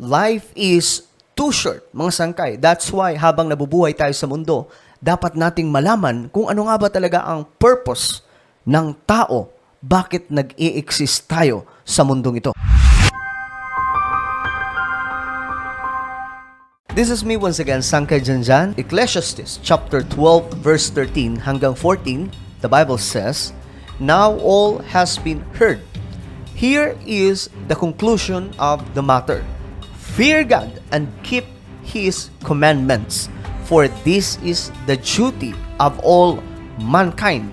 Life is too short, mga sangkay. That's why habang nabubuhay tayo sa mundo, dapat nating malaman kung ano nga ba talaga ang purpose ng tao. Bakit nag-i-exist tayo sa mundong ito? This is me once again, Sankay Janjan. Ecclesiastes chapter 12 verse 13 hanggang 14, the Bible says, Now all has been heard. Here is the conclusion of the matter. Fear God and keep His commandments, for this is the duty of all mankind.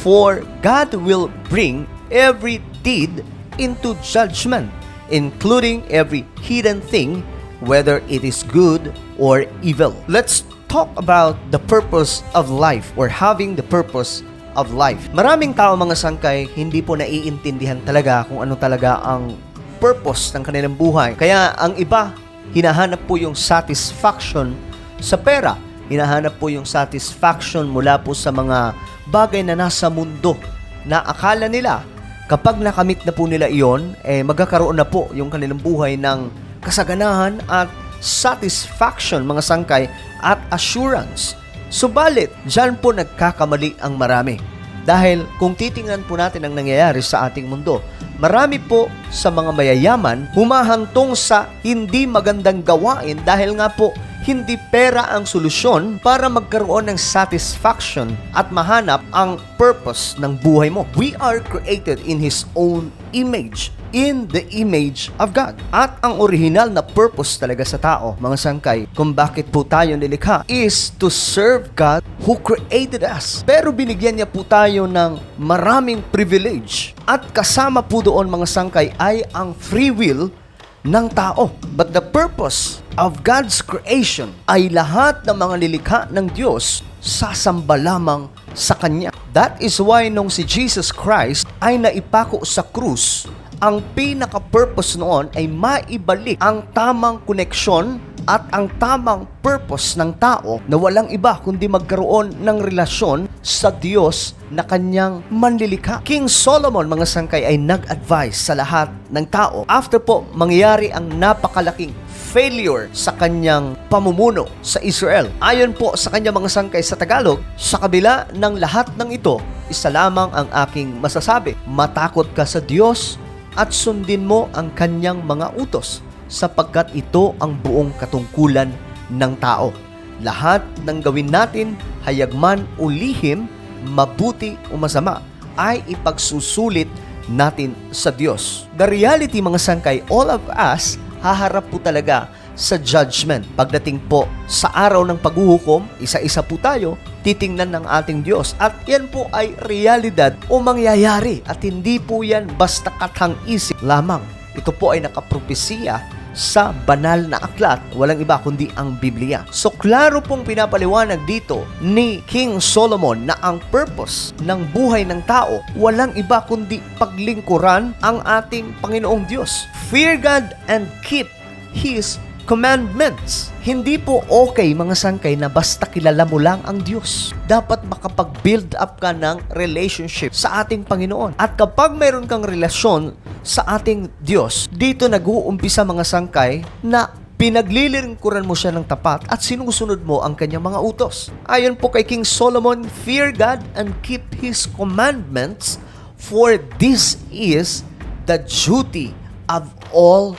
For God will bring every deed into judgment, including every hidden thing, whether it is good or evil. Let's talk about the purpose of life or having the purpose of life. Maraming tao mga sangkay hindi po naiintindihan talaga kung ano talaga ang purpose ng kanilang buhay. Kaya ang iba, hinahanap po yung satisfaction sa pera. Hinahanap po yung satisfaction mula po sa mga bagay na nasa mundo na akala nila kapag nakamit na po nila iyon, eh magkakaroon na po yung kanilang buhay ng kasaganahan at satisfaction mga sangkay at assurance. Subalit, dyan po nagkakamali ang marami. Dahil kung titingnan po natin ang nangyayari sa ating mundo, marami po sa mga mayayaman humahantong sa hindi magandang gawain dahil nga po hindi pera ang solusyon para magkaroon ng satisfaction at mahanap ang purpose ng buhay mo. We are created in His own image, in the image of God. At ang original na purpose talaga sa tao, mga sangkay, kung bakit po tayo nilikha, is to serve God who created us. Pero binigyan niya po tayo ng maraming privilege. At kasama po doon, mga sangkay, ay ang free will ng tao. But the purpose of God's creation ay lahat ng mga nilikha ng Diyos sasamba lamang sa Kanya. That is why nung si Jesus Christ ay naipako sa krus, ang pinaka-purpose noon ay maibalik ang tamang koneksyon at ang tamang purpose ng tao na walang iba kundi magkaroon ng relasyon sa Diyos na kanyang manlilikha. King Solomon, mga sangkay, ay nag-advise sa lahat ng tao. After po, mangyari ang napakalaking failure sa kanyang pamumuno sa Israel. Ayon po sa kanyang mga sangkay sa Tagalog, sa kabila ng lahat ng ito, isa lamang ang aking masasabi. Matakot ka sa Diyos at sundin mo ang kanyang mga utos sapagkat ito ang buong katungkulan ng tao. Lahat ng gawin natin, hayagman o lihim, mabuti o masama, ay ipagsusulit natin sa Diyos. The reality mga sangkay, all of us haharap po talaga sa judgment. Pagdating po sa araw ng paghuhukom, isa-isa po tayo, titingnan ng ating Diyos. At yan po ay realidad o mangyayari. At hindi po yan basta katang isip lamang. Ito po ay nakapropesiya sa banal na aklat, walang iba kundi ang Biblia. So klaro pong pinapaliwanag dito ni King Solomon na ang purpose ng buhay ng tao, walang iba kundi paglingkuran ang ating Panginoong Diyos. Fear God and keep His commandments. Hindi po okay mga sangkay na basta kilala mo lang ang Diyos. Dapat makapag-build up ka ng relationship sa ating Panginoon. At kapag mayroon kang relasyon sa ating Diyos, dito nag-uumpisa mga sangkay na pinaglilingkuran mo siya ng tapat at sinusunod mo ang kanyang mga utos. Ayon po kay King Solomon, fear God and keep His commandments, for this is the duty of all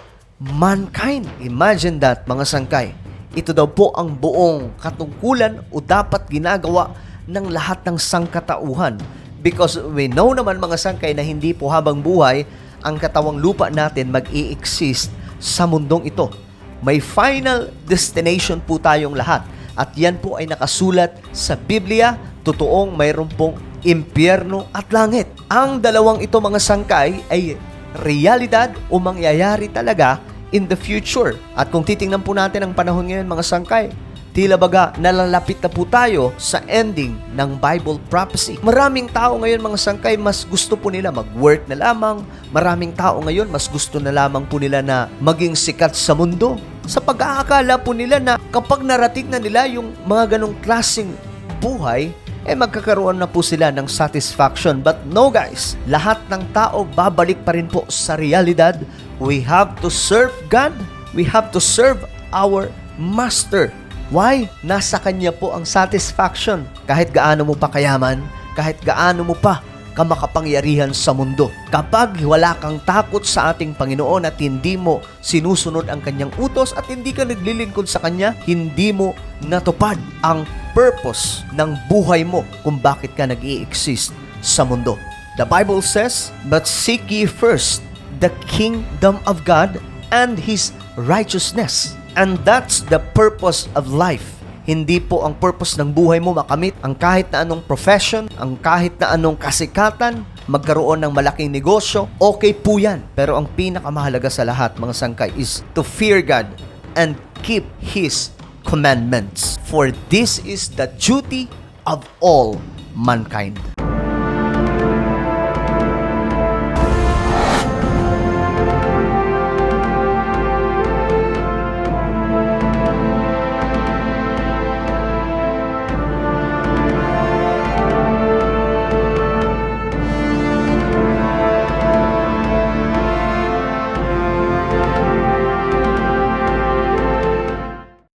mankind. Imagine that, mga sangkay. Ito daw po ang buong katungkulan o dapat ginagawa ng lahat ng sangkatauhan. Because we know naman mga sangkay na hindi po habang buhay ang katawang lupa natin mag-i-exist sa mundong ito. May final destination po tayong lahat. At yan po ay nakasulat sa Biblia, totoong mayroon pong impyerno at langit. Ang dalawang ito mga sangkay ay realidad o mangyayari talaga in the future. At kung titingnan po natin ang panahon ngayon mga sangkay, tila baga nalalapit na po tayo sa ending ng Bible prophecy. Maraming tao ngayon mga sangkay mas gusto po nila mag-work na lamang. Maraming tao ngayon mas gusto na lamang po nila na maging sikat sa mundo. Sa pag-aakala po nila na kapag narating na nila yung mga ganong klaseng buhay, eh magkakaroon na po sila ng satisfaction. But no guys, lahat ng tao babalik pa rin po sa realidad. We have to serve God we have to serve our master. Why? Nasa kanya po ang satisfaction. Kahit gaano mo pa kayaman, kahit gaano mo pa kamakapangyarihan sa mundo. Kapag wala kang takot sa ating Panginoon at hindi mo sinusunod ang kanyang utos at hindi ka naglilingkod sa kanya, hindi mo natupad ang purpose ng buhay mo kung bakit ka nag exist sa mundo. The Bible says, But seek ye first the kingdom of God and His righteousness. And that's the purpose of life. Hindi po ang purpose ng buhay mo makamit ang kahit na anong profession, ang kahit na anong kasikatan, magkaroon ng malaking negosyo, okay po yan. Pero ang pinakamahalaga sa lahat, mga sangkay, is to fear God and keep His commandments. For this is the duty of all mankind.